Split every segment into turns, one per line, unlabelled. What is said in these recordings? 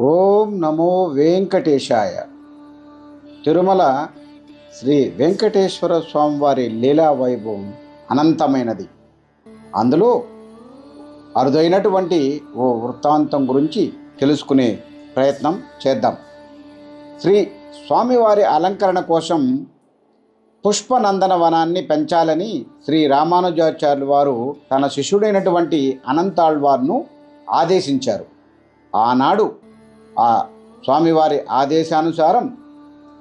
ఓం నమో వెంకటేశాయ. తిరుమల శ్రీ వెంకటేశ్వర స్వామివారి లీలా వైభవం అనంతమైనది. అందులో అరుదైనటువంటి ఓ వృత్తాంతం గురించి తెలుసుకునే ప్రయత్నం చేద్దాం. శ్రీ స్వామివారి అలంకరణ కోసం పుష్పనందన వనాన్ని పెంచాలని శ్రీ రామానుజాచార్యులు వారు తన శిష్యుడైనటువంటి అనంతాళ్వార్ను ఆదేశించారు. ఆనాడు ఆ స్వామివారి ఆదేశానుసారం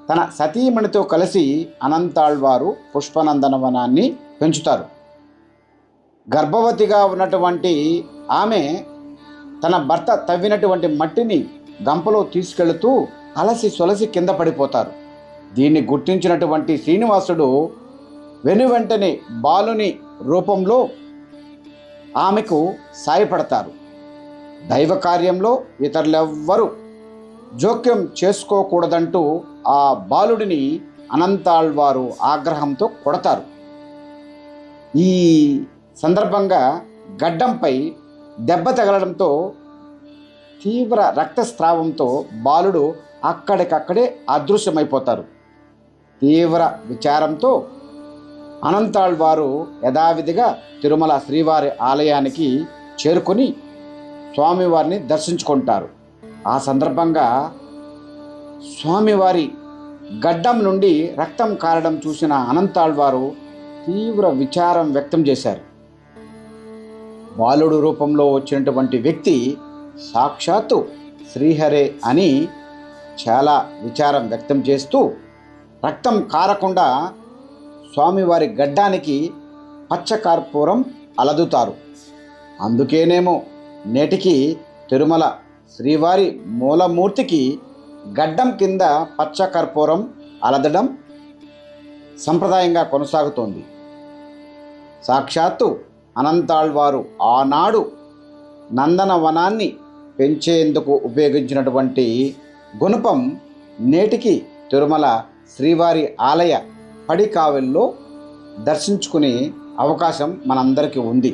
తన సతీమణితో కలిసి అనంతాళ్వారు వారు వనాన్ని పెంచుతారు. గర్భవతిగా ఉన్నటువంటి ఆమె తన భర్త తవ్వినటువంటి మట్టిని గంపలో తీసుకెళుతూ అలసి సొలసి కింద పడిపోతారు. దీన్ని గుర్తించినటువంటి శ్రీనివాసుడు వెను వెంటనే బాలుని రూపంలో ఆమెకు సాయపడతారు. దైవ కార్యంలో ఇతరులెవ్వరూ జోక్యం చేసుకోకూడదంటూ ఆ బాలుడిని అనంతాళ్వారు ఆగ్రహంతో కొడతారు. ఈ సందర్భంగా గడ్డంపై దెబ్బ తగలడంతో తీవ్ర రక్తస్రావంతో బాలుడు అక్కడికక్కడే అదృశ్యమైపోతారు. తీవ్ర విచారంతో అనంతాళ్వారు యథావిధిగా తిరుమల శ్రీవారి ఆలయానికి చేరుకొని స్వామివారిని దర్శించుకుంటారు. ఆ సందర్భంగా స్వామివారి గడ్డం నుండి రక్తం కారడం చూసిన అనంతాళ్వారు తీవ్ర విచారం వ్యక్తం చేశారు. బాలుడు రూపంలో వచ్చినటువంటి వ్యక్తి సాక్షాత్తు శ్రీహరే అని చాలా విచారం వ్యక్తం చేస్తూ రక్తం కారకుండా స్వామివారి గడ్డానికి పచ్చకర్పూరం అలదుతారు. అందుకేనేమో నేటికి తిరుమల శ్రీవారి మూలమూర్తికి గడ్డం కింద పచ్చ కర్పూరం అలదడం సంప్రదాయంగా కొనసాగుతోంది. సాక్షాత్తు అనంతాళ్వారు ఆనాడు నందనవనాన్ని పెంచేందుకు ఉపయోగించినటువంటి గుణపం నేటికి తిరుమల శ్రీవారి ఆలయ పడికావెల్లో దర్శించుకునే అవకాశం మనందరికీ ఉంది.